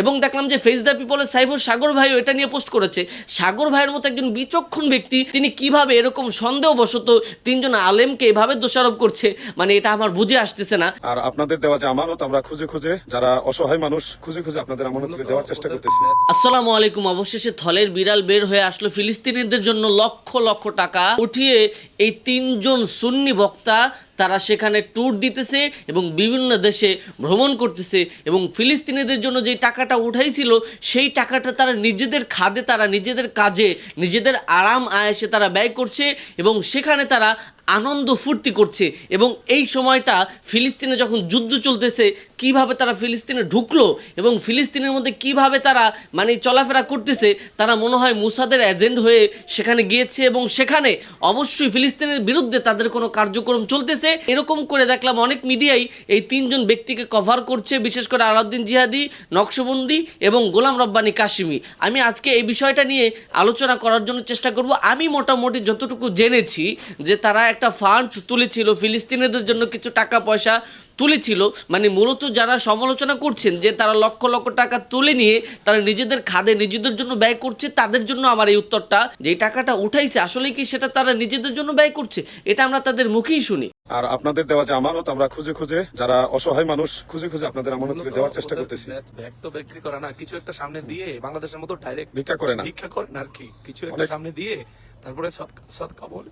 এবং দেখলাম যে ফেস দ্য পিপলের সাইফুর সাগর ভাইও এটা নিয়ে পোস্ট করেছে। সাগর ভাইয়ের মতো একজন বিচক্ষণ ব্যক্তি তিনি কীভাবে এরকম সন্দেহবশত তিনজন আলেমকে এভাবে দোষারোপ করছে মানে এটা আমার বুঝে আসতেছে না। আর আপনাদের দেওয়া যে আমানত আমরা খুঁজে খুঁজে যারা অসহায় মানুষ খুঁজে খুঁজে আপনাদের আমানতকে দেওয়ার চেষ্টা করতেছি। আসসালামু আলাইকুম। অবশেষে থলের বিড়াল বের হয়ে আসলো ফিলিস্তিনিদের জন্য লক্ষ লক্ষ টাকা। উঠিয়ে এই তিনজন সুন্নি বক্তা তারা সেখানে ট্যুর দিতেছে এবং বিভিন্ন দেশে ভ্রমণ করতেছে এবং ফিলিস্তিনিদের জন্য যে টাকাটা উঠাইছিল, সেই টাকাটা তারা নিজেদের খাদে, তারা নিজেদের কাজে, নিজেদের আরাম আয়েসে তারা ব্যয় করছে এবং সেখানে তারা আনন্দ ফুর্তি করছে এবং এই সময়টা ফিলিস্তিনে যখন যুদ্ধ চলতেছে, কীভাবে তারা ফিলিস্তিনে ঢুকলো এবং ফিলিস্তিনের মধ্যে কীভাবে তারা মানে চলাফেরা করতেছে, তারা মনে হয় মুসাদের এজেন্ট হয়ে সেখানে গিয়েছে এবং সেখানে অবশ্যই ফিলিস্তিনের বিরুদ্ধে তাদের কোনো কার্যক্রম চলতেছে। এরকম করে দেখলাম অনেক মিডিয়াই এই তিনজন ব্যক্তিকে কভার করছে, বিশেষ করে আলাউদ্দিন জিহাদি, নকশবন্দি এবং গোলাম রব্বানি কাশিমি। আমি আজকে এই বিষয়টা নিয়ে আলোচনা করার জন্য চেষ্টা করব। আমি মোটামুটি যতটুকু জেনেছি যে তারা একটা ফান্ড তুলেছিল ফিলিস্তিনিদের জন্য কিছু টাকা পয়সা তুলেছিল। মানে মূলত যারা সমালোচনা করছেন যে তারা লক্ষ লক্ষ টাকা তুলে নিয়ে তারা নিজেদের খাদে নিজেদের জন্য ব্যয় করছে তাদের জন্য আমার এই উত্তরটা। যে টাকাটা উঠাইছে আসলে কি সেটা তারা নিজেদের জন্য ব্যয় করছে? এটা আমরা তাদের মুখেই শুনি। আর আপনাদের দেওয়া যে আমানত আমরা খুঁজে খুঁজে যারা অসহায় মানুষ খুঁজে খুঁজে আপনাদের আমানতকে দেওয়ার চেষ্টা করতেছি। ব্যাগ তো বিক্রি করে না কিছু একটা সামনে দিয়ে বাংলাদেশের মতো ডাইরেক্ট ভিক্ষা করে না। ভিক্ষা করেন আর কি। কিছু একটা সামনে দিয়ে তারপরে সৎকা- সৎকা বলে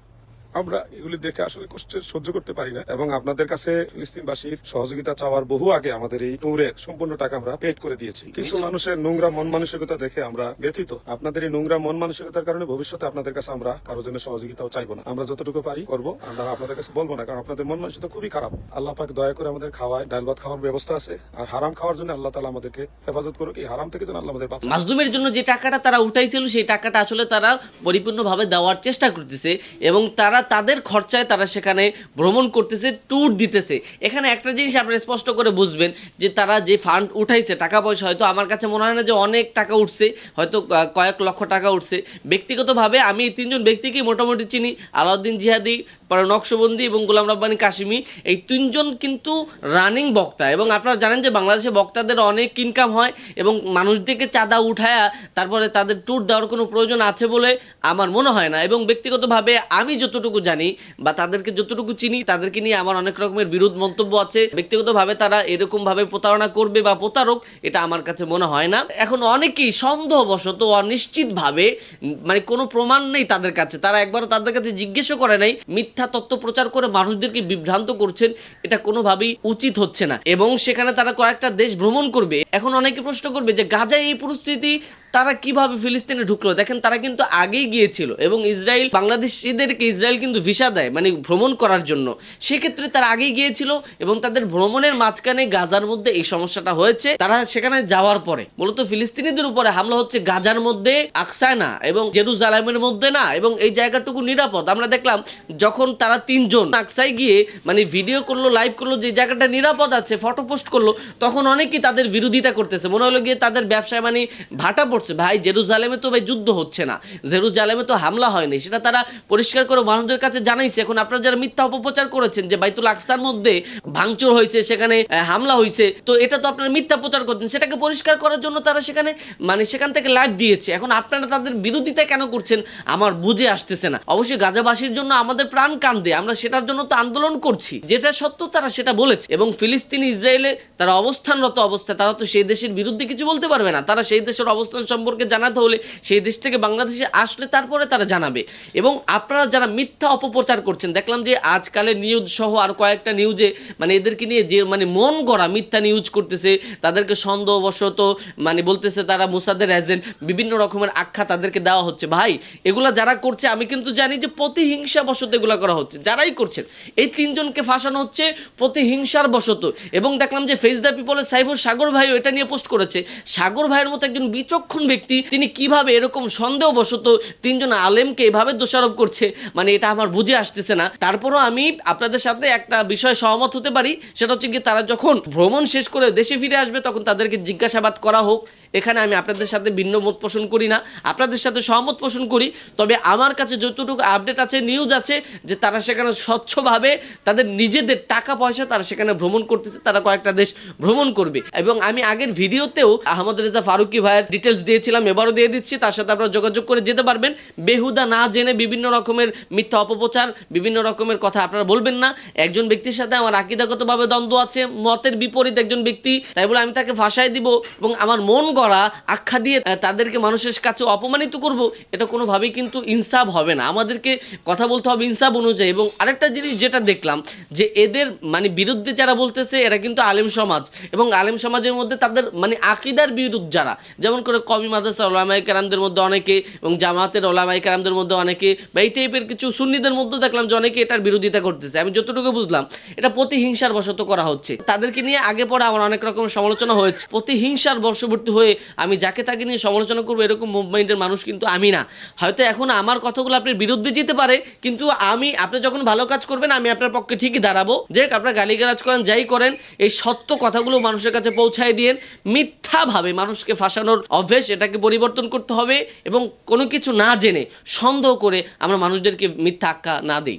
আমরা এগুলি দেখে আসলে কষ্ট সহ্য করতে পারি না। এবং আপনাদের কাছে ফিলিস্তিনবাসীর সহযোগিতা চাওয়ার বহু আগে আমাদের এই ট্যুরের সম্পূর্ণ টাকা আমরা পেড করে দিয়েছি। কিছু মানুষের নোংরা মন মানসিকতা দেখে আমরা ব্যথিত। আপনাদের এই নোংরা মন মানসিকতার কারণে ভবিষ্যতে আপনাদের কাছে আমরা কারও জন্য সহযোগিতাও চাইব না। আমরা যতটুকু পারি করব, আমরা আপনাদের কাছে বলব না, কারণ আপনাদের মন মানসিকতা খুবই খারাপ। আল্লাহ পাক দয়া করে আমাদের খাওয়ায়, ডাল ভাত খাওয়ার ব্যবস্থা আছে। আর হারাম খাওয়ার জন্য আল্লাহ তালা আমাদেরকে হেফাজত করুক। এই হারাম থেকে যেন আল্লাহ আমাদের মাজলুমের জন্য যে টাকাটা তারা উঠাইছিল, সেই টাকাটা আসলে তারা পরিপূর্ণভাবে দেওয়ার চেষ্টা করতেছে এবং তারা তাদের খরচায় তারা সেখানে ভ্রমণ করতেছে ট্যুর দিতেছে। এখানে একটা জিনিস আপনারা স্পষ্ট করে বুঝবেন যে তারা যে ফান্ড উঠাইছে, টাকা পয়সা হয়তো আমার কাছে মনে হয় না যে অনেক টাকা উঠছে, হয়তো কয়েক লক্ষ টাকা উঠছে। ব্যক্তিগতভাবে আমি এই তিনজন ব্যক্তিকেই মোটামুটি চিনি, আলাউদ্দিন জিহাদি, পরে নকশবন্দি এবং গোলাম রব্বানি কাশিমি। এই তিনজন কিন্তু রানিং বক্তা এবং আপনারা জানেন যে বাংলাদেশে বক্তাদের অনেক ইনকাম হয় এবং মানুষদেরকে চাঁদা উঠায়া তারপরে তাদের ট্যুর দেওয়ার কোনো প্রয়োজন আছে বলে আমার মনে হয় না। এবং ব্যক্তিগতভাবে আমি যতটুকু জানি বা তাদেরকে যতটুকু চিনি, তাদেরকে নিয়ে আমার অনেক রকমের বিরোধ মন্তব্য আছে। ব্যক্তিগতভাবে তারা এরকমভাবে প্রতারণা করবে বা প্রতারক, এটা আমার কাছে মনে হয় না। এখন অনেকেই সন্দেহবশত, অনিশ্চিতভাবে মানে কোনো প্রমাণ নেই তাদের কাছে। তারা একবারও তাদের কাছে জিজ্ঞেসও করে নাই, মিথ্যা তথ্য প্রচার করে মানুষদেরকে বিভ্রান্ত করছেন, এটা কোনোভাবেই উচিত হচ্ছে না। এবং সেখানে তারা কয়েকটা দেশ ভ্রমণ করবে। এখন অনেকে প্রশ্ন করবে যে, গাজায় এই পরিস্থিতি তারা কীভাবে ফিলিস্তিনে ঢুকলো? দেখেন, তারা কিন্তু আগেই গিয়েছিল এবং ইসরায়েল, বাংলাদেশিদেরকে ইসরায়েল কিন্তু ভিসা দেয় মানে ভ্রমণ করার জন্য। সেক্ষেত্রে তারা আগেই গিয়েছিল এবং তাদের ভ্রমণের মাঝখানে গাজার মধ্যে এই সমস্যাটা হয়েছে। তারা সেখানে যাওয়ার পরে, মূলত ফিলিস্তিনিদের উপরে হামলা হচ্ছে গাজার মধ্যে আকসায় না, এবং জেরুজালেমের মধ্যে না, এবং এই জায়গাটুকু নিরাপদ। আমরা দেখলাম যখন তারা তিনজন আকসায় গিয়ে মানে ভিডিও করল, লাইভ করল, যে জায়গাটা নিরাপদ আছে, ফটো পোস্ট করল, তখন অনেকেই তাদের বিরোধিতা করতেছে। মনে হলো গিয়ে তাদের ব্যবসায় মানে ভাটা পড়ছে। ভাই, জেরুজালেমে তো ভাই যুদ্ধ হচ্ছে না। জেরুজালেমে তো হামলা হয়নি। সেটা তারা পরিষ্কার করে মানুষদের কাছে জানাইছে। এখন আপনারা যারা মিথ্যা অপপ্রচার করেছেন, যে বাইতুল আকসার মধ্যে ভাঙচুর হয়েছে, সেখানে হামলা হয়েছে তো এটা তো আপনারা মিথ্যা প্রচার করছেন। সেটাকে পরিষ্কার করার জন্য তারা সেখানে মানে সেখান থেকে লাইভ দিয়েছে। এখন আপনারা তাদের বিরোধিতা কেন করছেন, আমার বুঝে আসতেছে না। অবশ্যই গাজাবাসীর জন্য আমাদের প্রাণ কান্দে। আমরা সেটার জন্য তো আন্দোলন করছি। যেটা সত্য, তারা সেটা বলেছে। এবং ফিলিস্তিন ইসরায়েলে তারা অবস্থানরত অবস্থায়, তারা তো সেই দেশের বিরুদ্ধে কিছু বলতে পারবে না। তারা সেই দেশের অবস্থান সম্পর্কে জানাতে হলে সেই দেশ থেকে বাংলাদেশে আসলে তারপরে তারা জানাবে। এবং আপনারা যারা মিথ্যা অপপ্রচার করছেন, দেখলাম যে আজকালের নিউজ সহ আর কয়েকটা নিউজে মানে এদেরকে নিয়ে যে মানে মন গড়া মিথ্যা নিউজ করতেছে, তাদেরকে সন্দেহবশত মানে বলতেছে তারা মুসাদের এজেন্ট বিভিন্ন রকমের আখ্যা তাদেরকে দেওয়া হচ্ছে। ভাই, এগুলা যারা করছে, আমি কিন্তু জানি যে প্রতিহিংসা বশত এগুলা করা হচ্ছে। যারাই করছেন, এই তিনজনকে ফাঁসানো হচ্ছে প্রতিহিংসার বশত। এবং দেখলাম যে ফেস দ্য পিপলের সাইফুর সাগর ভাইও এটা নিয়ে পোস্ট করেছে। সাগর ভাইয়ের মতো একজন বিচক্ষণ বিচক্ষণ ব্যক্তি তিনি কীভাবে এরকম সন্দেহবশত তিনজন আলেমকে এভাবে দোষারোপ করছে মানে এটা আমার বুঝে আসতেছে না। তারপরও আমি আপনাদের সাথে একটা বিষয় সহমত হতে পারি, সেটা হচ্ছে কি তারা যখন ভ্রমণ শেষ করে দেশে ফিরে আসবে, তখন তাদেরকে জিজ্ঞাসাবাদ করা হোক। এখানে আমি আপনাদের সাথে ভিন্ন মত পোষণ করি না, আপনাদের সাথে সহমত পোষণ করি। তবে আমার কাছে যতটুকু আপডেট আছে, নিউজ আছে, যে তারা সেখানে স্বচ্ছভাবে তাদের নিজেদের টাকা পয়সা তারা সেখানে ভ্রমণ করতেছে, তারা কয়েকটা দেশ ভ্রমণ করবে। এবং আমি আগের ভিডিওতেও আহমদ রেজা ফারুকি ভাইয়ের ডিটেলস দিয়েছিলাম, এবারও দিয়ে দিচ্ছি, তার সাথে আপনারা যোগাযোগ করে যেতে পারবেন। বেহুদা না জেনে বিভিন্ন রকমের মিথ্যা অপপ্রচার, বিভিন্ন রকমের কথা আপনারা বলবেন না। একজন ব্যক্তির সাথে আমার আকিদাগতভাবে দ্বন্দ্ব আছে, মতের বিপরীত একজন ব্যক্তি, তাই বলে আমি তাকে ফাঁসাই দিব এবং আমার মন গড়া আখ্যা দিয়ে তাদেরকে মানুষের কাছে অপমানিত করব, এটা কোনোভাবেই কিন্তু ইনসাফ হবে না। আমাদেরকে কথা বলতে হবে ইনসাফ অনুযায়ী এবং আরেকটা জিনিস যেটা দেখলাম, যে এদের মানে বিরুদ্ধে যারা বলতেছে, এরা কিন্তু আলেম সমাজ এবং আলেম সমাজের মধ্যে তাদের মানে আকিদার বিরুদ্ধ যারা, যেমন করে কবি মাদ্রাসা ওলামাই কেরামদের মধ্যে অনেকে এবং জামাতের ওলামাই কেরামদের মধ্যে অনেকে বা এই টাইপের কিছু সুন্নিদের মধ্যে দেখলাম যে অনেকে এটার বিরোধিতা করতেছে। আমি যতটুকু বুঝলাম, এটা প্রতিহিংসার বশত করা হচ্ছে। তাদেরকে নিয়ে আগে পরে আমার অনেক রকম সমালোচনা হয়েছে। প্রতিহিংসার বর্ষবর্তী হয়ে আমি যাকে তাকে নিয়ে সমালোচনা করব এরকম মুভমেন্টের মানুষ কিন্তু আমি না। হয়তো এখন আমার কথাগুলো আপনার বিরুদ্ধে যেতে পারে, কিন্তু আমি, আপনি যখন ভালো কাজ করবেন, আমি আপনার পক্ষে ঠিকই দাঁড়াবো। যে আপনার গালিগালাজ করেন, যাই করেন, এই সত্য কথাগুলো মানুষের কাছে পৌঁছায় দিয়েন। মিথ্যাভাবে মানুষকে ফাঁসানোর অভ্যেস এটাকে পরিবর্তন করতে হবে এবং কোনো কিছু না জেনে সন্দেহ করে আমরা মানুষদেরকে মিথ্যা আখ্যা না দিই।